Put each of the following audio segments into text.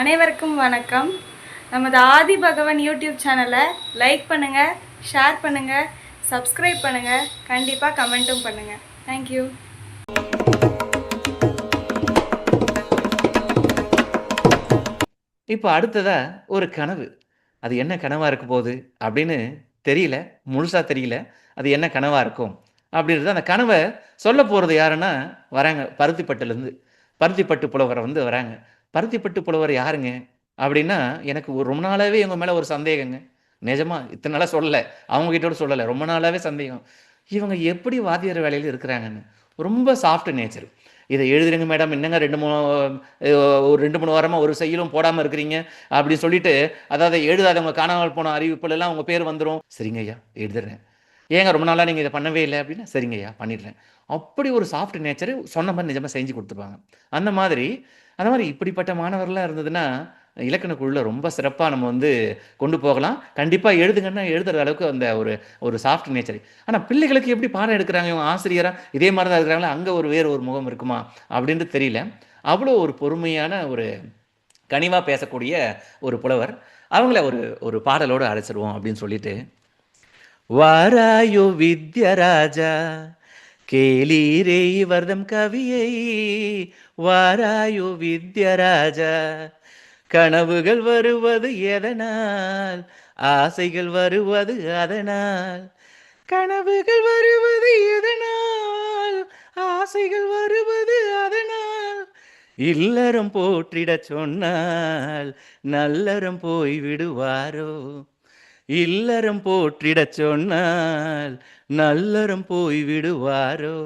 அனைவருக்கும் வணக்கம் நமது ஆதி பகவன் யூடியூப் சேனலை லைக் பண்ணுங்கள் ஷேர் பண்ணுங்கள் சப்ஸ்கிரைப் பண்ணுங்கள் கண்டிப்பாக கமெண்ட்டும் பண்ணுங்கள் தேங்க்யூ இப்போ அடுத்ததா ஒரு கனவு. அது என்ன கனவாக இருக்க போகுது அப்படின்னு தெரியல. முழுசாக தெரியல. அது என்ன கனவாக இருக்கும்? அப்படின்றது அந்த கனவை சொல்ல போகிறது யாருன்னா, வராங்க பருத்திப்பட்டுலேருந்து. பருத்திப்பட்டு புலவரை வந்து வராங்க. பருத்திப்பட்டு புலவர் யாருங்க? அப்படின்னா, எனக்கு ஒரு ரொம்ப நாளாவே இவங்க மேலே ஒரு சந்தேகங்க. நிஜமா இத்தனை நாளாக சொல்லலை அவங்ககிட்டோட சொல்லலை ரொம்ப நாளாவே சந்தேகம். இவங்க எப்படி வாத்தியார் வேலையில் இருக்கிறாங்கன்னு. ரொம்ப சாஃப்ட் நேச்சர். இதை எழுதுறேங்க மேடம். என்னங்க ரெண்டு மூணு ஒரு ரெண்டு மூணு வாரமாக ஒரு செயலும் போடாமல் இருக்கிறீங்க. அப்படி சொல்லிட்டு, அதாவது எழுதாதவங்க காணாமல் போன அறிவிப்புலலாம் அவங்க பேர் வந்துடும் சரிங்க ஐயா, எழுதுறேன். ஏங்க ரொம்ப நாளாக நீங்கள் இதை பண்ணவே இல்லை அப்படின்னா, சரிங்கய்யா பண்ணிடுறேன். அப்படி ஒரு சாஃப்ட் நேச்சர் சொன்ன மாதிரி நிஜமாக செஞ்சு கொடுத்துருப்பாங்க அந்த மாதிரி அந்த மாதிரி இப்படிப்பட்ட மாணவர்களாக இருந்ததுன்னா, இலக்கண ரொம்ப சிறப்பாக நம்ம வந்து கொண்டு போகலாம். கண்டிப்பாக எழுதுங்கன்னா எழுதுற அளவுக்கு அந்த ஒரு ஒரு சாஃப்ட் நேச்சர். ஆனால் பிள்ளைகளுக்கு எப்படி பாடம் எடுக்கிறாங்க இவங்க ஆசிரியராக இதே மாதிரி தான் இருக்கிறாங்களா? அங்கே ஒரு வேறு ஒரு முகம் இருக்குமா? அப்படின்ட்டு தெரியல. அவ்வளோ ஒரு பொறுமையான ஒரு கனிவாக பேசக்கூடிய ஒரு புலவர். அவங்கள ஒரு ஒரு பாடலோடு அழைச்சிருவோம் அப்படின்னு சொல்லிட்டு, வாராயோ வித்யராஜா கேளீரே இவர்தம் கவியை. வாராயோ வித்யராஜா கனவுகள் வருவது எதனால்? ஆசைகள் வருவது அதனால்? கனவுகள் வருவது எதனால்? ஆசைகள் வருவது அதனால்? இல்லறம் போற்றிடச் சொன்னால் நல்லறம் போய் விடுவாரோ இல்லறம் போற்றிடச் சொன்னால் நல்லறம் போய் விடுவாரோ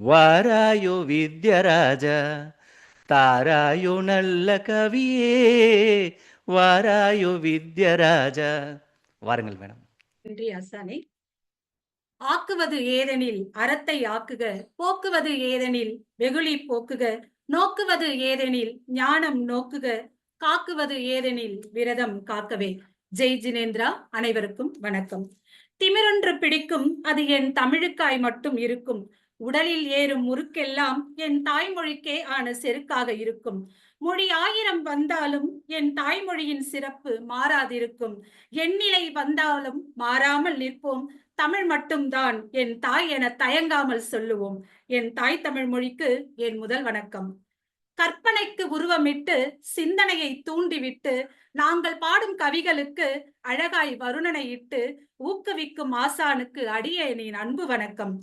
வாராயோ வித்யராஜா தாராயோ நல்ல கவியே வாராயோ வித்யராஜா. வாருங்கள் மேடம். நன்றி அசானே. ஆக்குவது ஏதெனில் அறத்தை ஆக்குக போக்குவது ஏதெனில் வெகுளி போக்குக நோக்குவது ஏதெனில் ஞானம் நோக்குக காக்குவது ஏதெனில் விரதம் காக்கவே. ஜெய் ஜினேந்திரா அனைவருக்கும் வணக்கம். திமிரொன்று பிடிக்கும் அது என் தமிழுக்காய் மட்டும் இருக்கும். உடலில் ஏறும் முறுக்கெல்லாம் என் தாய்மொழிக்கே ஆன செருக்காக இருக்கும். மொழி ஆயிரம் வந்தாலும் என் தாய்மொழியின் சிறப்பு மாறாதிருக்கும். எண்ணிலை வந்தாலும் மாறாமல் நிற்போம். தமிழ் மட்டும்தான் என் தாய் என தயங்காமல் சொல்லுவோம். என் தாய் தமிழ் மொழிக்கு என் முதல் வணக்கம். கற்பனைக்கு உருவமிட்டு சிந்தனையை தூண்டிவிட்டு நாங்கள் பாடும் கவிகளுக்கு அழகாய் வருணனையிட்டு ஊக்குவிக்கும் ஆசானுக்கு அடியேனின் அன்பு வணக்கம்.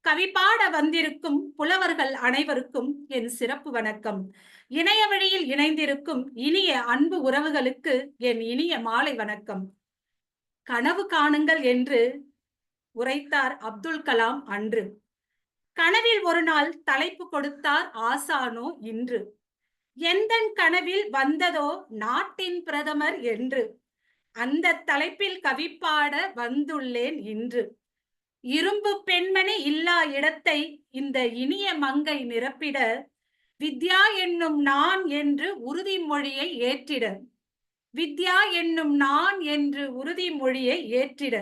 கவி பாட வந்திருக்கும் புலவர்கள் அனைவருக்கும் என் சிறப்பு வணக்கம். இணைய வழியில் இணைந்திருக்கும் இனிய அன்பு உறவுகளுக்கு என் இனிய மாலை வணக்கம். கனவு காணுங்கள் என்று உரைத்தார் அப்துல் கலாம் அன்று. கனவில் ஒரு நாள் தலைப்பு கொடுத்தார் ஆசானோ இன்று. எந்தன் கனவில் வந்ததோ நாட்டின் பிரதமர் என்று. அந்த தலைப்பில் கவிப்பாட வந்துள்ளேன் இன்று. இரும்பு பெண்மணி இல்லா இடத்தை இந்த இனிய மங்கை நிரப்பிட. வித்யா என்னும் நான் என்று உறுதிமொழியை ஏற்றிட. வித்யா என்னும் நான் என்று உறுதிமொழியை ஏற்றிட.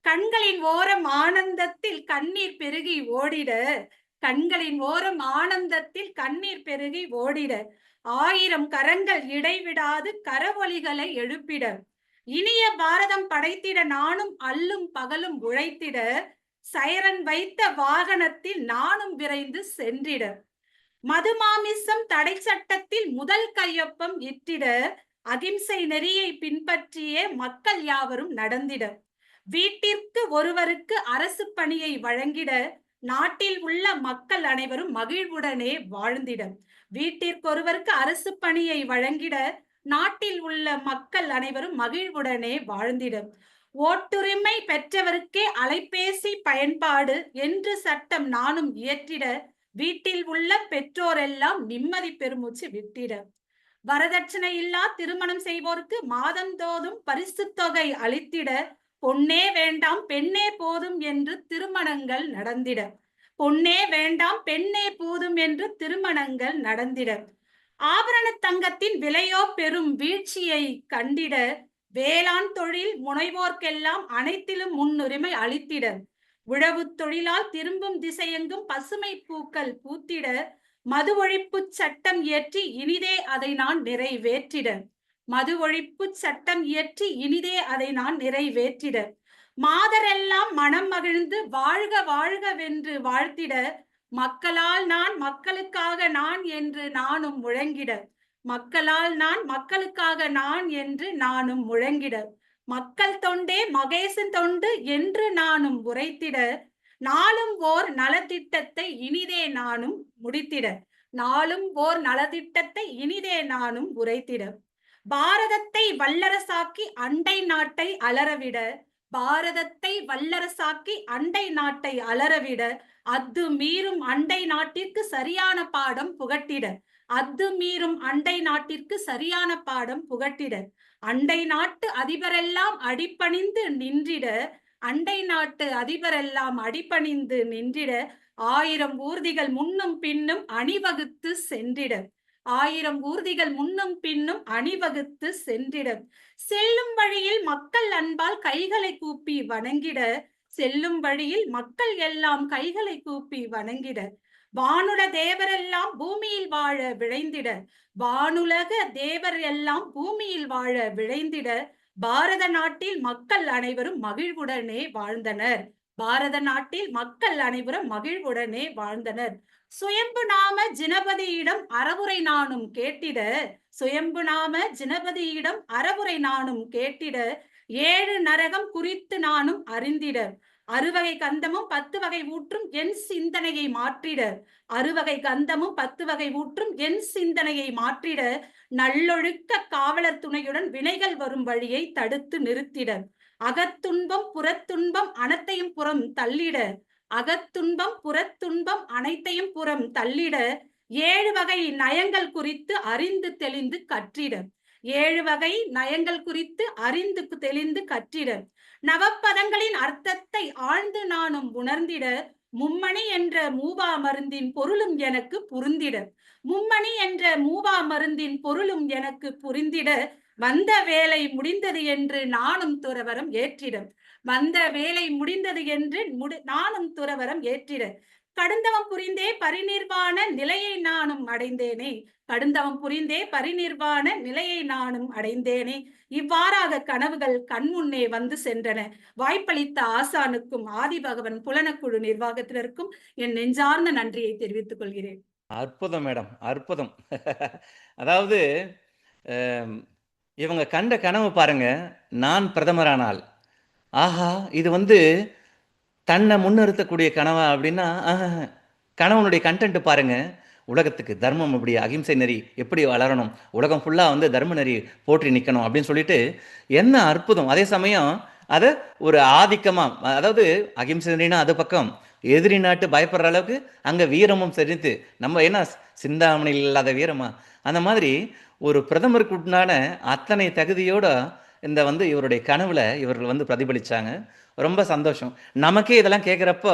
கண்களின் ஓரம் ஆனந்தத்தில் கண்ணீர் பெருகி ஓடிட. கண்களின் ஓரம் ஆனந்தத்தில் கண்ணீர் பெருகி ஓடிட. ஆயிரம் கரங்கள் இடைவிடாது கரவொலிகளை எழுப்பிட. இனிய பாரதம் படைத்திட நானும் அல்லும் பகலும் உழைத்திட. சைரன் வைத்த வாகனத்தில் நானும் விரைந்து சென்றிட. மதுமாமிசம் தடை சட்டத்தில் முதல் கையொப்பம் இட்டிட அகிம்சை நெறியை பின்பற்றியே மக்கள் யாவரும் நடந்திட. வீட்டிற்கு ஒருவருக்கு அரசு பணியை வழங்கிட நாட்டில் உள்ள மக்கள் அனைவரும் மகிழ்வுடனே வாழ்ந்திட. வீட்டிற்கு ஒருவருக்கு அரசு பணியை வழங்கிட நாட்டில் உள்ள மக்கள் அனைவரும் மகிழ்வுடனே வாழ்ந்திடும் ஓட்டுரிமை பெற்றவருக்கே அலைபேசி பயன்பாடு என்று சட்டம் நானும் இயற்றிட. வீட்டில் உள்ள பெற்றோரெல்லாம் நிம்மதி பெருமூச்சு விட்டிட. வரதட்சணை இல்லா திருமணம் செய்வோருக்கு மாதந்தோறும் பரிசு தொகை அளித்திட. பொன்னே வேண்டாம் பெண்ணே போதும் என்று திருமணங்கள் நடந்திட. பொன்னே வேண்டாம் பெண்ணே போதும் என்று திருமணங்கள் நடந்திட. ஆபரண தங்கத்தின் விலையோ பெரும் வீழ்ச்சியை கண்டிட. வேளாண் தொழில் முனைவோர்க்கெல்லாம் அனைத்திலும் முன்னுரிமை அளித்திட. உழவு தொழிலால் திரும்பும் திசையெங்கும் பசுமை பூக்கள் பூத்திட. மது ஒழிப்பு சட்டம் இயற்றி இனிதே அதை நான் நிறைவேற்றிட. மது ஒழிப்பு சட்டம் இயற்றி இனிதே அதை நான் நிறைவேற்றிட. மாதரெல்லாம் மனம் மகிழ்ந்து வாழ்க வாழ்க வென்று வாழ்த்திட. மக்களால் நான் மக்களுக்காக நான் என்று நானும் முழங்கிட. மக்களால் நான் மக்களுக்காக நான் என்று நானும் முழங்கிட. மக்கள் தொண்டே மகேசன் தொண்டு என்று நானும் உரைத்திட. நாளும் ஓர் நலத்திட்டத்தை இனிதே நானும் முடித்திட. நாளும் ஓர் நலத்திட்டத்தை இனிதே நானும் உரைத்திட. பாரதத்தை வல்லரசாக்கி அண்டை நாட்டை அலறவிட பாரதத்தை வல்லரசாக்கி அண்டை நாட்டை அலறவிட அத்து மீறும் அண்டை நாட்டிற்கு சரியான பாடம் புகட்டிட அத்து மீறும் அண்டை நாட்டிற்கு சரியான பாடம் புகட்டிட அண்டை நாட்டு அதிபரெல்லாம் அடிபணிந்து நின்றிட அண்டை நாட்டு அதிபரெல்லாம் அடிபணிந்து நின்றிட ஆயிரம் ஊர்திகள் முன்னும் பின்னும் அணிவகுத்து சென்றிட. ஆயிரம் ஊர்திகள் முன்னும் பின்னும் அணிவகுத்து சென்றிட செல்லும் வழியில் மக்கள் அன்பால் கைகளை கூப்பி வணங்கிட. செல்லும் வழியில் மக்கள் எல்லாம் கைகளை கூப்பி வணங்கிட. வானுல தேவரெல்லாம் பூமியில் வாழ விளைந்திட வானுலக தேவர் எல்லாம் பூமியில் வாழ விளைந்திட பாரத நாட்டில் மக்கள் அனைவரும் மகிழ்வுடனே வாழ்ந்தனர். பாரத நாட்டில் மக்கள் அனைவரும் மகிழ்வுடனே வாழ்ந்தனர். சுயம்பு நாம ஜினபதியிடம் அறவுரை நானும் கேட்டிட. சுயம்பு நாம ஜினபதியிடம் அறவுரை நானும் கேட்டிட. ஏழு நரகம் குறித்து நானும் அறிந்திட. அறுவகை கந்தமும் பத்து வகை ஊற்றும் என் சிந்தனையை மாற்றிட. அறுவகை கந்தமும் பத்து வகை ஊற்றும் என் சிந்தனையை மாற்றிட. நல்லொழுக்க காவலர் துணையுடன் வினைகள் வரும் வழியை தடுத்து நிறுத்திட. அகத்துன்பம் புறத்துன்பம் அனைத்தையும் புறம் தள்ளிட. அகத்துன்பம் புறத்துன்பம் அனைத்தையும் புறம் தள்ளிட. ஏழு வகை நயங்கள் குறித்து அறிந்து தெளிந்து கற்றிட. ஏழு வகை நயங்கள் குறித்து அறிந்து தெளிந்து கற்றிட. நவப்பதங்களின் அர்த்தத்தை ஆழ்ந்து நானும் உணர்ந்திட. மும்மணி என்ற மூவா மருந்தின் பொருளும் எனக்கு புரிந்திட. மும்மணி என்ற மூவா மருந்தின் பொருளும் எனக்கு புரிந்திட. வந்த வேலை முடிந்தது என்று நானும் துறவரம் ஏற்றிடம். வந்த வேலை முடிந்தது என்று முடி நானும் துறவரம் ஏற்றிட கடுந்தவம் புரிந்தே பரிநிர்வாண நிலையை நானும் அடைந்தேனே. கடுந்தவம் புரிந்தே பரிநிர்வாண நிலையை நானும் அடைந்தேனே. இவ்வாறாக கனவுகள் கண்முன்னே வந்து சென்றன. வாய்ப்பளித்த ஆசானுக்கும் ஆதிபகவன் புலனக்குழு நிர்வாகத்தினருக்கும் என் நெஞ்சார்ந்த நன்றியை தெரிவித்துக் கொள்கிறேன். அற்புதம் மேடம் அற்புதம். அதாவது இவங்க கண்ட கனவு பாருங்க. நான் பிரதமரானால். ஆஹா இது வந்து தன்னை முன்னிறுத்தக்கூடிய கனவா அப்படின்னா கணவனுடைய கண்டென்ட் பாருங்க. உலகத்துக்கு தர்மம் எப்படி அகிம்சை நெறி எப்படி வளரணும்? உலகம் ஃபுல்லாக வந்து தர்ம நெறி போற்றி நிற்கணும் அப்படின்னு சொல்லிட்டு என்ன அற்புதம். அதே சமயம் அதை ஒரு ஆதிக்கமாக அதாவது அகிம்சை நெறினா அது பக்கம். எதிரி நாட்டு பயப்படுற அளவுக்கு அங்கே வீரமும் செறித்து நம்ம என்ன சிந்தாமணியில் இல்லாத வீரமா? அந்த மாதிரி ஒரு பிரதமருக்கு உண்டான அத்தனை தகுதியோட இந்த வந்து இவருடைய கனவுல இவர்கள் வந்து பிரதிபலிச்சாங்க. ரொம்ப சந்தோஷம். நமக்கே இதெல்லாம் கேட்குறப்போ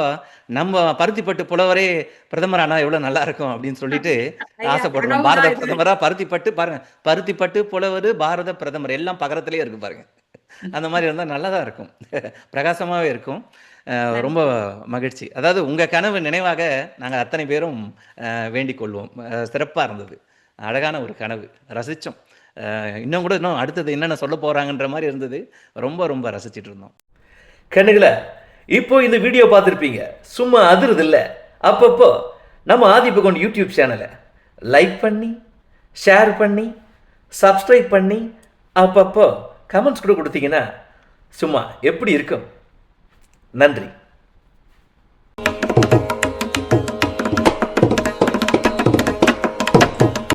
நம்ம பருத்திப்பட்டு புலவரே பிரதமர் ஆனா எவ்வளவு நல்லா இருக்கும் அப்படின்னு சொல்லிட்டு ஆசைப்படுறோம். பாரத இது. பிரதமரா பருத்திப்பட்டு பாருங்க. பருத்திப்பட்டு புலவர் பாரத பிரதமர் எல்லாம் பகரத்திலே இருக்கு பாருங்க. அந்த மாதிரி இருந்தால் நல்லா தான் இருக்கும். பிரகாசமாகவே இருக்கும். ரொம்ப மகிழ்ச்சி. அதாவது உங்கள் கனவு நினைவாக நாங்கள் அத்தனை பேரும் வேண்டிக் கொள்வோம். சிறப்பாக இருந்தது. அழகான ஒரு கனவு. ரசித்தோம் இன்னும் கூட இன்னும் அடுத்தது என்னென்ன சொல்ல போகிறாங்கன்ற மாதிரி இருந்தது. ரொம்ப ரொம்ப ரசிச்சிட்டு இருந்தோம். கண்ணுகளை இப்போ இந்த வீடியோ பார்த்துருப்பீங்க. சும்மா அதிருது இல்லை. அப்பப்போ நம்ம ஆதிபகோன் யூடியூப் சேனலை லைக் பண்ணி ஷேர் பண்ணி சப்ஸ்கிரைப் பண்ணி அப்பப்போ கமெண்ட்ஸ் கூட கொடுத்தீங்கன்னா சும்மா எப்படி இருக்கும்? நன்றி.